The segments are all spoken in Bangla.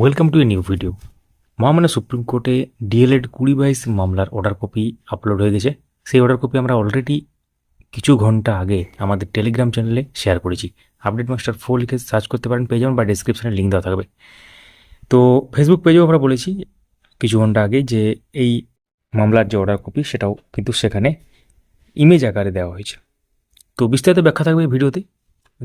Welcome to a new video মহামান্য সুপ্রিম কোর্টে ডিএলএড কুড়ি বাইশ মামলার অর্ডার কপি আপলোড হয়ে গেছে। সেই অর্ডার কপি আমরা অলরেডি কিছু ঘণ্টা আগে আমাদের টেলিগ্রাম চ্যানেলে শেয়ার করেছি। আপডেট মাস্টার ফোর লিখে সার্চ করতে পারেন, পেয়ে যাবেন বা ডিসক্রিপশানে লিঙ্ক দেওয়া থাকবে। তো ফেসবুক পেজেও আমরা বলেছি কিছু ঘণ্টা আগে যে এই মামলার যে অর্ডার কপি সেটাও কিন্তু সেখানে ইমেজ আকারে দেওয়া হয়েছে। তো বিস্তারিত ব্যাখ্যা থাকবে এই ভিডিওতে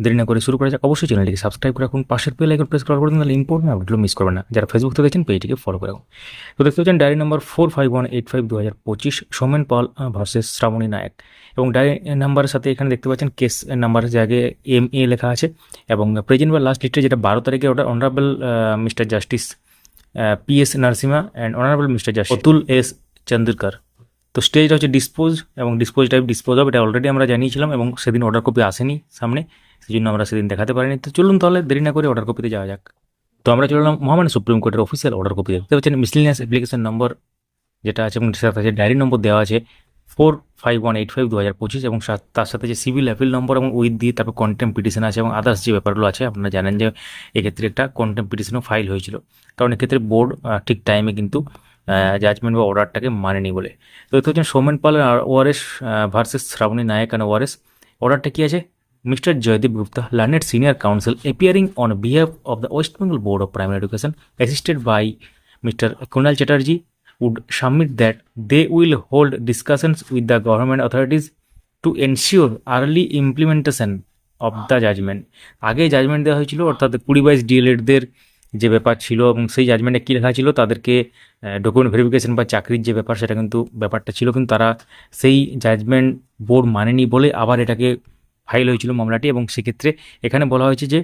দেরি না করে শুরু করা যাক, অবশ্যই চ্যানেলটিকে সাবস্ক্রাইব করে রাখুন, পাশের বেল আইকন প্রেস করার পর তাহলে ইম্পর্টেন্ট আপডেটগুলো মিস করবেন না। যারা ফেসবুক থেকে দেখছেন পেজটিকে ফলো করে রাখুন। তো দেখতে পাচ্ছেন diary number four five one eight five দু হাজার পঁচিশ, সোমেন পল ভার্সেস শ্রাবণী নায়ক। এবং ডায়েরি নাম্বারের সাথে এখানে দেখতে পাচ্ছেন কেস নাম্বারের জায়গায় এম এ লেখা আছে, এবং প্রেজেন্ট বা লাস্ট লিস্টে যেটা বারো তারিখে ওটা honourable mister justice P S Narasimha and honourable mister justice Atul S Chandurkar. তো স্টেজটা হচ্ছে ডিসপোজ এবং ডিসপোজ টাইপ ডিসপোজ অফ এটা অলরেডি আমরা জানিয়েছিলাম, এবং সেদিন অর্ডার কপি আসেনি সামনে। সেই জন্য আমরা সেদিন দেখাতে পারিনি। তো চলুন তাহলে দেরি না করে অর্ডার কপিতে যাওয়া যাক। তো আমরা চললাম মহামান্য সুপ্রিম কোর্টের অফিসিয়াল অর্ডার কপি দেখতে পাচ্ছেন মিসলিনিয়াস অ্যাপ্লিকেশন নম্বর যেটা আছে এবং সাথে আছে ডায়েরি নম্বর দেওয়া আছে four five one eight five দু হাজার পঁচিশ এবং তার সাথে যে সিভিল অ্যাপিল নম্বর এবং উইথ দিয়ে তারপর কন্টেম্প পিটিশন আছে এবং আদার্স যে ব্যাপারগুলো আছে, আপনারা জানেন যে এক্ষেত্রে একটা কন্টেম্প পিটিশনও ফাইল হয়েছিল। কারণ এক্ষেত্রে বোর্ড ঠিক টাইমে কিন্তু জাজমেন্ট বা অর্ডারটাকে মানেনি বলে। তো দেখতে পাচ্ছেন সৌমেন পাল আর versus Shrabani Nayak and ORS অর্ডারটা কী আছে? Mister Joydeep Gupta learned senior counsel appearing on behalf of the West Bengal board of primary education assisted by mister Kunal Chatterjee would submit that they will hold discussions with the government authorities to ensure early implementation of the judgment. আগে জাজমেন্ট দেওয়া হয়েছিল, অর্থাৎ কুড়ি বাইশ ডিএলএডদের যে ব্যাপার ছিল এবং সেই জাজমেন্টে কী লেখা ছিল, তাদেরকে ডকুমেন্ট ভেরিফিকেশন বা চাকরির যে ব্যাপার, সেটা কিন্তু ব্যাপারটা ছিল, কিন্তু তারা সেই জাজমেন্ট বোর্ড মানেনি বলে আবার এটাকে ফাইল হয়েছিল মামলাটি এবং সেক্ষেত্রে এখানে বলা হয়েছে যে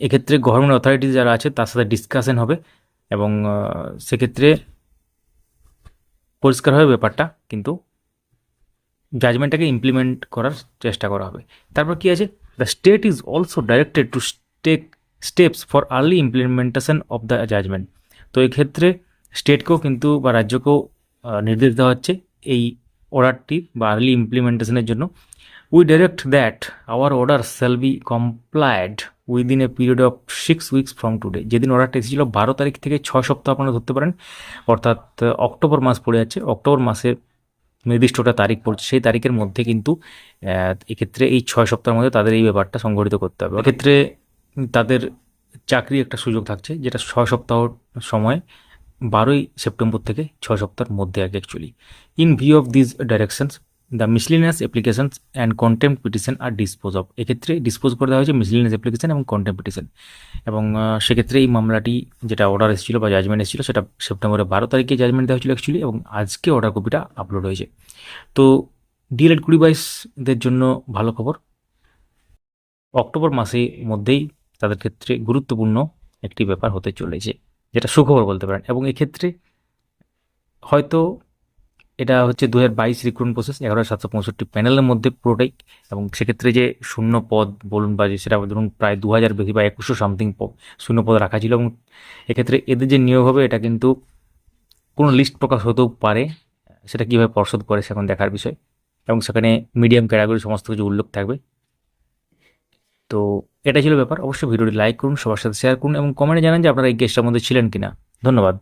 এক্ষেত্রে গভর্নমেন্ট অথরিটিজ যারা আছে তার সাথে ডিসকাশন হবে এবং সেক্ষেত্রে পরিষ্কার হবে ব্যাপারটা, কিন্তু জাজমেন্টটাকে ইমপ্লিমেন্ট করার চেষ্টা করা হবে। তারপর কি আছে? The state is also directed to take steps for early implementation of the judgment তো এই ক্ষেত্রে স্টেটকেও কিন্তু বা রাজ্যকেও নির্দেশ দেওয়া হচ্ছে এই অর্ডারটি বা আর্লি ইমপ্লিমেন্টেশনের জন্য। We direct that our order shall be complied within a period of six weeks from today যেদিন অর্ডারটা এসেছিল বারো তারিখ থেকে ছয় সপ্তাহ আপনারা ধরতে পারেন। অর্থাৎ অক্টোবর মাস পড়ে যাচ্ছে অক্টোবর মাসের নির্দিষ্টটা তারিখ পড়ছে। সেই তারিখের মধ্যে কিন্তু এক্ষেত্রে এই ছয় সপ্তাহের মধ্যে তাদের এই ব্যাপারটা সংগঠিত করতে হবে। এক্ষেত্রে তাদের চাকরি একটা সুযোগ থাকছে, যেটা ছয় সপ্তাহ সময়, বারোই সেপ্টেম্বর থেকে ছয় সপ্তাহের মধ্যে কি actually in view of this directions the miscellaneous applications and contempt petition R dispose of এক্ষেত্রে ডিসপোজ করে দেওয়া হয়েছে মিসলিনিয়াস অ্যাপ্লিকেশন এবং কন্টেম্প পিটিশন এবং সেক্ষেত্রে এই মামলাটি যেটা অর্ডার এসেছিল বা জাজমেন্ট এসেছিল সেটা সেপ্টেম্বরের বারো তারিখে জাজমেন্ট দেওয়া হয়েছিল অ্যাকচুয়ালি এবং আজকে অর্ডার কপিটা আপলোড হয়েছে। তো ডিএলএড কুড়ি বাইশদের জন্য ভালো খবর। অক্টোবর মাসের মধ্যেই তাদের ক্ষেত্রে গুরুত্বপূর্ণ একটি ব্যাপার হতে চলেছে, যেটা সুখবর বলতে পারেন। এবং এক্ষেত্রে হয়তো এটা হচ্ছে দু হাজার বাইশ রিক্রুটমেন্ট প্রসেস এগারো সাতশো পঁয়ষট্টি প্যানেলের মধ্যে পুরোটাই। এবং সেক্ষেত্রে যে শূন্য পদ বলুন বা যে সেটা ধরুন প্রায় দু হাজার বেশি বা একুশশো সামথিং শূন্য পদ রাখা ছিল। এবং এক্ষেত্রে এদের যে নিয়োগ হবে, এটা কিন্তু কোনো লিস্ট প্রকাশ হতেও পারে। সেটা কীভাবে পর্ষদ করে সেখন দেখার বিষয়। এবং সেখানে মিডিয়াম ক্যাটাগরি সমস্ত কিছু উল্লেখ থাকবে। তো এটা ছিল ব্যাপার। অবশ্যই ভিডিওটি লাইক করুন, সবার সাথে শেয়ার করুন এবং কমেন্টে জানান যে আপনারা এই গেস্টের মধ্যে ছিলেন কিনা। ধন্যবাদ।